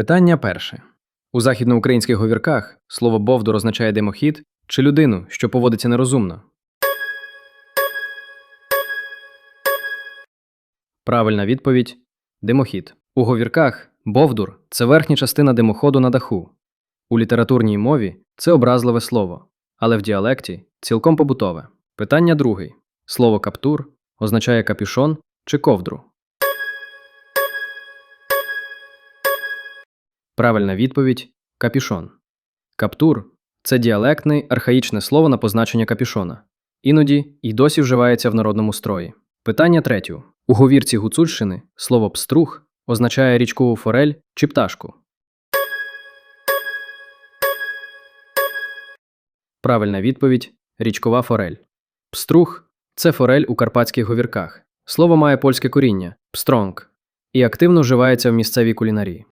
Питання перше. У західноукраїнських говірках слово бовдур означає димохід чи людину, що поводиться нерозумно. Правильна відповідь димохід. У говірках бовдур це верхня частина димоходу на даху. У літературній мові це образливе слово, але в діалекті цілком побутове. Питання другий. Слово каптур означає капюшон чи ковдру. Правильна відповідь капюшон. Каптур це діалектне архаїчне слово на позначення капюшона. Іноді й досі вживається в народному строї. Питання третє. У говірці Гуцульщини слово пструх означає річкову форель чи пташку. Правильна відповідь річкова форель. Пструх це форель у карпатських говірках. Слово має польське коріння пстронг і активно вживається в місцевій кулінарії.